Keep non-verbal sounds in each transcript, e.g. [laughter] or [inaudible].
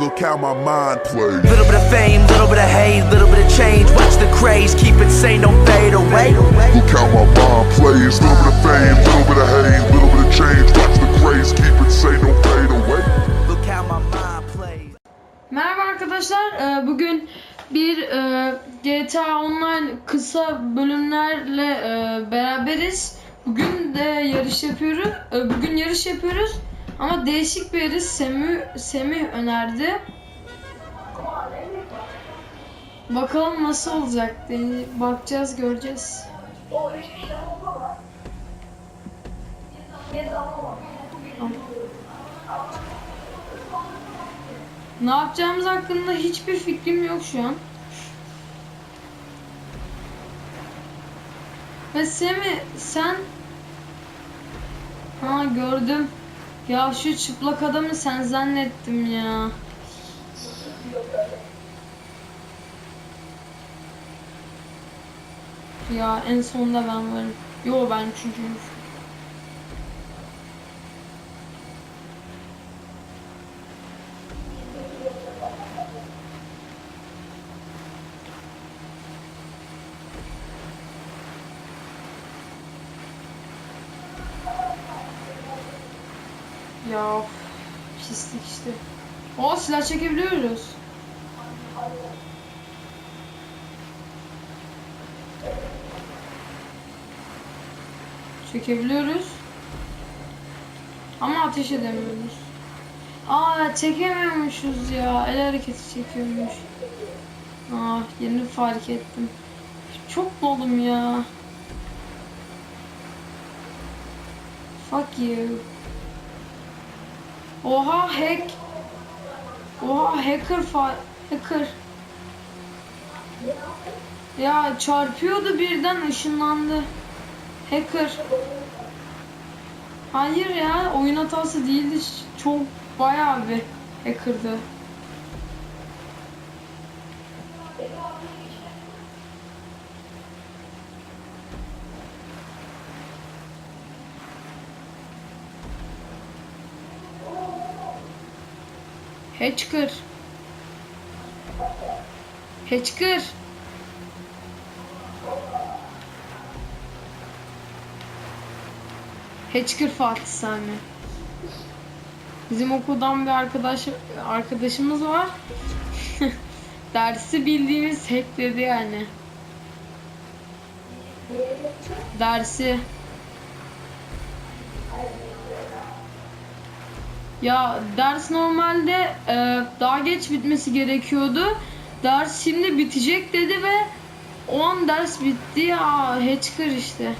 Look how my mind plays. Little bit of fame, little bit of hate, little bit of change. Watch the craze, keep it sane, don't fade away. Look how my mind plays. Little bit of fame, little bit of hate, little bit of change. Watch the craze, keep it sane, don't fade away. Look how my mind plays. Merhaba arkadaşlar. Ee, Bugün bir e, GTA Online kısa bölümlerle e, beraberiz. Bugün de yarış yapıyoruz. E, Bugün yarış yapıyoruz. Ama değişik bir yarış Semih, Semih önerdi. Bakalım nasıl olacak. Bakacağız, göreceğiz. Ne yapacağımız hakkında hiçbir fikrim yok şu an. Ve Semi sen Ha gördüm. Ya şu çıplak adamı sen zannettim ya. Ya en sonunda ben varım. Yo ben üçüncüyüm. Ya pislik işte. O silah çekebiliyoruz. Çekebiliyoruz. Ama ateş edemiyoruz. Aa çekemiyormuşuz ya. El hareketi çekiyormuş. Ah yeni fark ettim. Çok dolum ya. Fuck you. Oha hack. Oha hacker fa hacker. Ya çarpıyordu birden ışınlandı. Hacker. Hayır ya oyun hatası değildi. Çok bayağı bir hackerdı. Hacker. Hacker. Hacker Fatih Sami. Bizim okuldan bir arkadaş arkadaşımız var. [laughs] Dersi bildiğimiz hackledi yani. Dersi. Ya ders normalde e, daha geç bitmesi gerekiyordu. Ders şimdi bitecek dedi ve o an ders bitti ya. Hacker işte.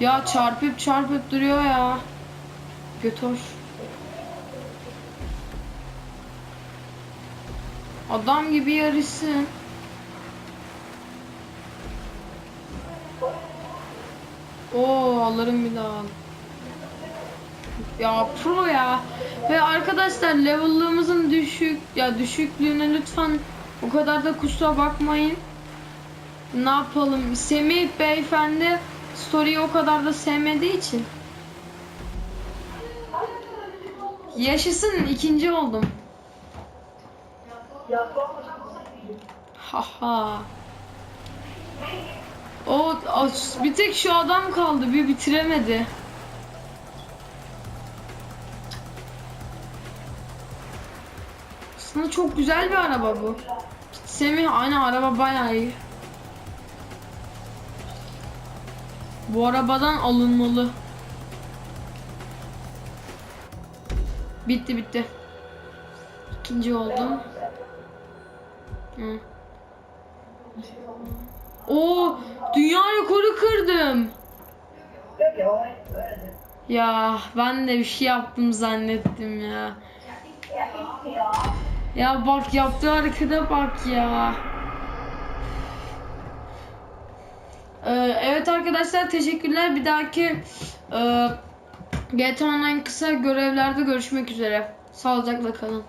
Ya çarpıp çarpıp duruyor ya. Götür. Adam gibi yarışsın. Oo alırım bir daha. Ya pro ya. Ve arkadaşlar level'lığımızın düşük ya düşüklüğüne lütfen o kadar da kusura bakmayın. Ne yapalım? Semih beyefendi story'i o kadar da sevmediği için. Yaşasın ikinci oldum. Haha. O bir tek şu adam kaldı bir bitiremedi. Aslında çok güzel bir araba bu. Semih aynı araba bayağı iyi. Bu arabadan alınmalı. Bitti bitti. İkinci oldum. Hı. Oo, dünya rekoru kırdım. Ya ben de bir şey yaptım zannettim ya. Ya bak yaptığı harekete bak ya. Ee, evet arkadaşlar teşekkürler. Bir dahaki e, GTA Online kısa görevlerde görüşmek üzere. Sağlıcakla kalın.